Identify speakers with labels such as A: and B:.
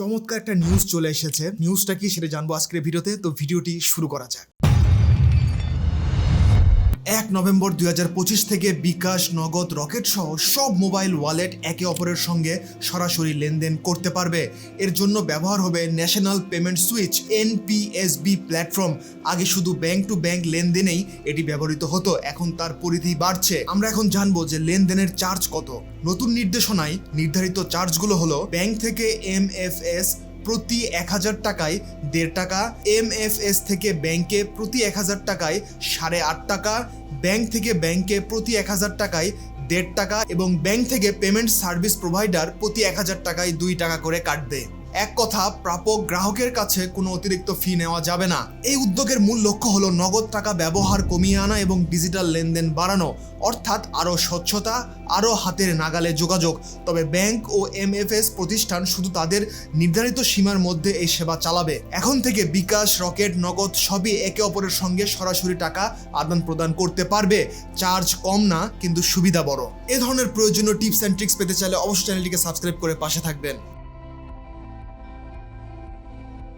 A: চমৎকার একটা নিউজ চলে এসেছে। নিউজটা কি সেটা জানব আজকের ভিডিওতে। তো ভিডিওটি শুরু করা যাক। এক নভেম্বর দুই হাজার পঁচিশ থেকে বিকাশ, নগদ, রকেট সহ সব মোবাইল, ওয়ালেট একে অপরের সঙ্গে সরাসরি লেনদেন করতে পারবে। এর জন্য ব্যবহার হবে national payment switch, NPSB platform. আগে শুধু ব্যাংক টু ব্যাংক লেনদেনেই এটি ব্যবহৃত হতো, এখন তার পরিধি বাড়ছে। আমরা এখন জানব যে লেনদেনের চার্জ কত। নতুন নির্দেশনায় নির্ধারিত চার্জগুলো হলো ব্যাংক থেকে এমএফএস প্রতি এক হাজার টাকায় দেড় টাকা এমএফএস থেকে ব্যাংকে প্রতি এক হাজার টাকায় সাড়ে আট টাকা, ব্যাংক থেকে ব্যাংকে প্রতি এক হাজার টাকায় দেড় টাকা এবং ব্যাংক থেকে পেমেন্ট সার্ভিস প্রোভাইডার প্রতি এক হাজার টাকায় দুই টাকা করে কাটবে। এক কথা, প্রাপক গ্রাহকের কাছে কোনো অতিরিক্ত ফি নেওয়া যাবে না। এই উদ্যোগের মূল লক্ষ্য হলো নগদ টাকা ব্যবহার কমিয়ে আনা এবং ডিজিটাল লেনদেন বাড়ানো, অর্থাৎ আরও স্বচ্ছতা, আরও হাতের নাগালে যোগাযোগ। তবে ব্যাংক ও এমএফএস প্রতিষ্ঠান শুধু তাদের নির্ধারিত সীমার মধ্যে এই সেবা চালাবে। এখন থেকে বিকাশ, রকেট, নগদ সবই একে অপরের সঙ্গে সরাসরি টাকা আদান প্রদান করতে পারবে। চার্জ কম না, কিন্তু সুবিধা বড়। এ ধরনের প্রয়োজনীয় টিপস অ্যান্ড ট্রিক্স পেতে চাইলে অবশ্যই চ্যানেলটিকে সাবস্ক্রাইব করে পাশে থাকবেন।